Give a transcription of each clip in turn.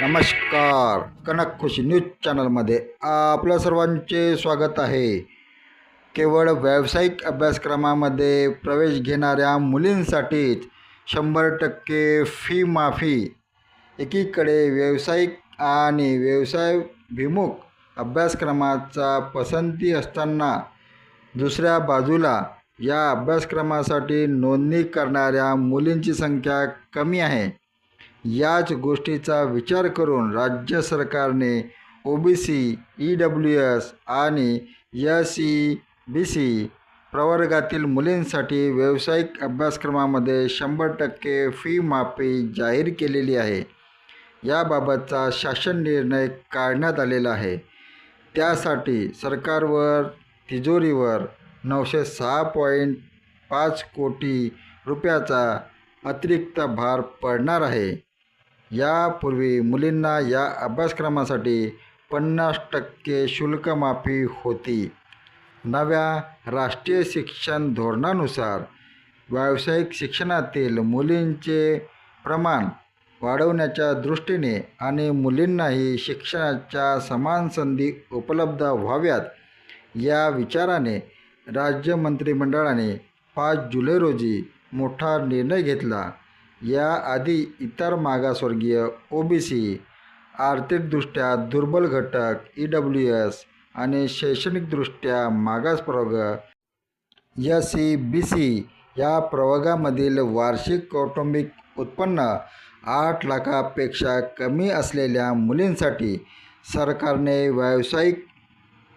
नमस्कार. कनक खुशी न्यूज चॅनलमध्ये आपल्या सर्वांचे स्वागत आहे. केवळ व्यावसायिक अभ्यासक्रमामध्ये प्रवेश घेणाऱ्या मुलींसाठीच शंभर टक्के फी माफी. एकीकडे व्यावसायिक आणि व्यवसायभिमुख अभ्यासक्रमाचा पसंती असताना दुसऱ्या बाजूला या अभ्यासक्रमासाठी नोंदणी करणाऱ्या मुलींची संख्या कमी आहे. याच गोष्टीचा विचार करून राज्य सरकारने O B C E W S आणि एस ई बी सी प्रवर्गातील मुलींसाठी व्यावसायिक अभ्यासक्रमामध्ये शंभर टक्के फी माफी जाहीर केलेली आहे. याबाबतचा शासन निर्णय काढण्यात आलेला आहे. त्यासाठी सरकारवर तिजोरीवर नऊशे सहा पॉईंट पाच कोटी रुपयाचा अतिरिक्त भार पडणार आहे. यापूर्वी मुलींना या अभ्यासक्रमासाठी पन्नास टक्के शुल्क माफी होती. नव्या राष्ट्रीय शिक्षण धोरणानुसार व्यावसायिक शिक्षणातील मुलींचे प्रमाण वाढवण्याच्या दृष्टीने आणि मुलींनाही शिक्षणाच्या समान संधी उपलब्ध व्हाव्यात या विचाराने राज्य मंत्रिमंडळाने पाच जुलै रोजी मोठा निर्णय घेतला. याआधी इतर मागासवर्गीय ओ बी सी आर्थिकदृष्ट्या दुर्बल घटक ई डब्ल्यू एस आणि शैक्षणिकदृष्ट्या मागास प्रवर्ग एस सी बी सी या प्रवर्गामधील वार्षिक कौटुंबिक उत्पन्न आठ लाखापेक्षा कमी असलेल्या मुलींसाठी सरकारने व्यावसायिक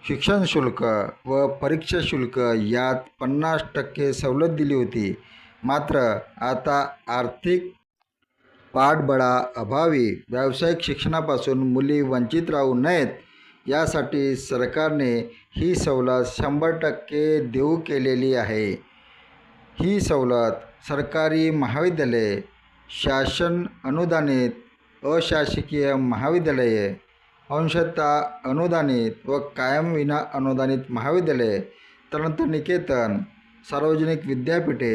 शिक्षण शुल्क व परीक्षा शुल्क यात पन्नास टक्के सवलत दिली होती. मात्र आता आर्थिक पाठबळाअभावी व्यावसायिक शिक्षणापासून मुली वंचित राहू नयेत यासाठी सरकारने ही सवलत शंभर टक्के देऊ केलेली आहे. ही सवलत सरकारी महाविद्यालये शासन अनुदानित अशासकीय महाविद्यालये अंशतः अनुदानित व कायम विना अनुदानित महाविद्यालये तंत्रनिकेतन सार्वजनिक विद्यापीठे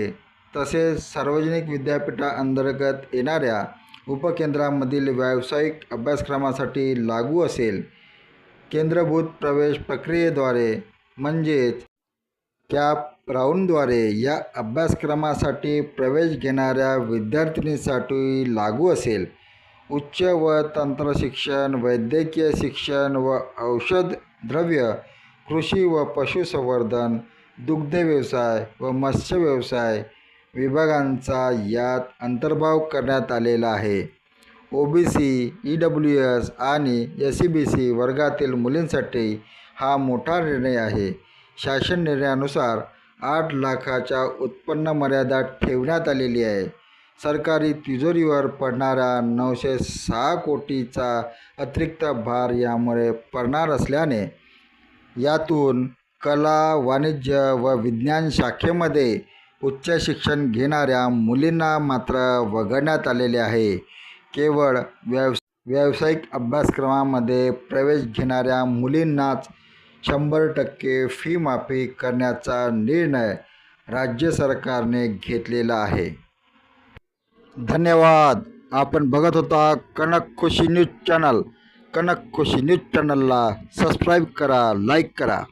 तसेच सार्वजनिक विद्यापीठाअंतर्गत येणाऱ्या उपकेंद्रांमधील व्यावसायिक अभ्यासक्रमासाठी लागू असेल. केंद्रभूत प्रवेश प्रक्रियेद्वारे म्हणजेच कॅप राऊंडद्वारे या अभ्यासक्रमासाठी प्रवेश घेणाऱ्या विद्यार्थिनीसाठी लागू असेल. उच्च व तंत्रशिक्षण वैद्यकीय शिक्षण व औषध द्रव्य कृषी व पशुसंवर्धन दुग्ध व्यवसाय व मत्स्य व्यवसाय विभागांचा यात अंतर्भाव करण्यात आलेला आहे. O B C E W S आणि एस सी बी सी वर्गातील मुलींसाठी हा मोठा निर्णय आहे. शासन निर्णयानुसार आठ लाखाच्या उत्पन्न मर्यादा ठेवण्यात आलेली आहे. सरकारी तिजोरीवर पडणारा नऊशे सहा कोटीचा अतिरिक्त भार यामुळे पडणार असल्याने यातून कला वाणिज्य व विज्ञान शाखेमध्ये उच्च शिक्षण घेणाऱ्या मुलींना मात्र वगळण्यात आलेले आहे. केवळ व्यवस व्यावसायिक अभ्यासक्रमामध्ये प्रवेश घेणाऱ्या मुलींनाच शंभर टक्के फी माफी करण्याचा निर्णय राज्य सरकारने घेतलेला आहे. धन्यवाद. आपण बघत होता Kanak Khushi news channel. Kanak Khushi news चॅनलला सबस्क्राईब करा लाईक करा.